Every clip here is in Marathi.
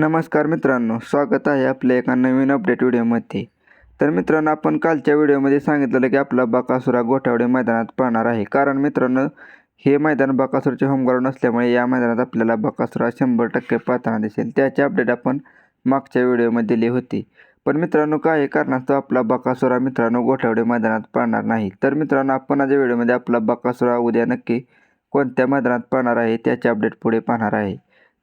नमस्कार मित्रांनो स्वागत आहे आपल्या एका नवीन अपडेट व्हिडिओमध्ये. तर मित्रांनो आपण कालच्या व्हिडिओमध्ये सांगितलेलं की आपला बकासुरा गोठावडे मैदानात पाहणार आहे. कारण मित्रांनो हे मैदान बकासूरचे होमग्राऊंड असल्यामुळे या मैदानात आपल्याला बकासुरा शंभर टक्के पाहताना दिसेल. त्याची अपडेट आपण मागच्या व्हिडिओमध्ये दिली होती. पण मित्रांनो काही कारणास्तव आपला बकासुरा मित्रांनो गोठावडे मैदानात पाहणार नाही. तर मित्रांनो आपण आज व्हिडिओमध्ये आपला बकासुरा उद्या नक्की कोणत्या मैदानात पाहणार आहे त्याचे अपडेट पुढे पाहणार आहे.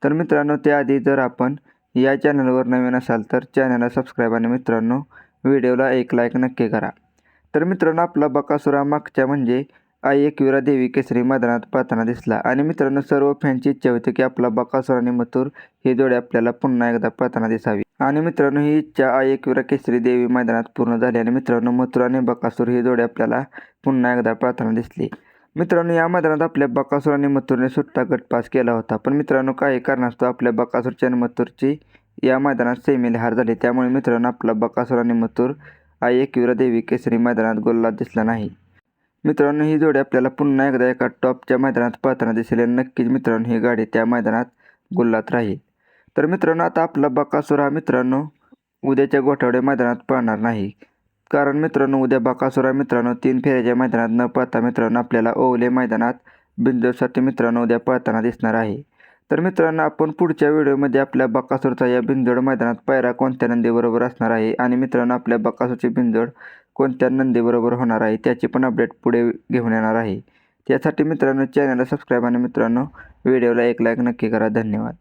तर मित्रांनो त्याआधी जर आपण या चॅनलवर नवीन असाल तर चॅनलला सबस्क्राईब आणि मित्रांनो व्हिडिओला एक लाईक नक्की करा. तर मित्रांनो आपला बकासुरा मागच्या म्हणजे आई एकविरा देवी केसरी मैदानात पाहताना दिसला. आणि मित्रांनो सर्व फॅनची इच्छा होती की आपला बकासुर आणि मथुर ही जोडी आपल्याला पुन्हा एकदा पाहताना दिसावी. आणि मित्रांनो ही इच्छा आई एकविरा केसरी देवी मैदानात पूर्ण झाली. आणि मित्रांनो मथुर आणि बकासूर ही जोडी आपल्याला पुन्हा एकदा पाहताना दिसली. मित्रांनो या मैदानात आपल्या बकासूर आणि मथुरने सुट्टा गट पास केला होता. पण मित्रांनो काही कारणास्तव आपल्या बकासूरची आणि मथुरची या मैदानात सेमीला हार झाली. त्यामुळे मित्रांनो आपला बकासूर आणि मथुर आई एकविरा देवी केसरी मैदानात गोल्ला दिसला नाही. मित्रांनो ही जोडी आपल्याला पुन्हा एकदा एका टॉपच्या मैदानात पाहताना दिसेल नक्कीच मित्रांनो ही गाडी त्या मैदानात गुल्लात राहील. तर मित्रांनो आता आपला बकासूर हा मित्रांनो उद्याच्या गोठावडे मैदानात पाहणार नाही. कारण मित्रांनो उद्या बकासुरा मित्रांनो तीन फेऱ्याच्या मैदानात न पाहता मित्रांनो आपल्याला ओवले मैदानात बिंदूसाठी मित्रांनो उद्या पळताना दिसणार आहे. तर मित्रांनो आपण पुढच्या व्हिडिओमध्ये आपल्या बकासूरचा या बिंजोड मैदानात पायरा कोणत्या नंदीबरोबर असणार आहे आणि मित्रांनो आपल्या बकासूरची बिंजोड कोणत्या नंदीबरोबर होणार आहे त्याची पण अपडेट पुढे घेऊन येणार आहे. त्यासाठी मित्रांनो चॅनलला सबस्क्राईब आणि मित्रांनो व्हिडिओला एक लाईक नक्की करा. धन्यवाद.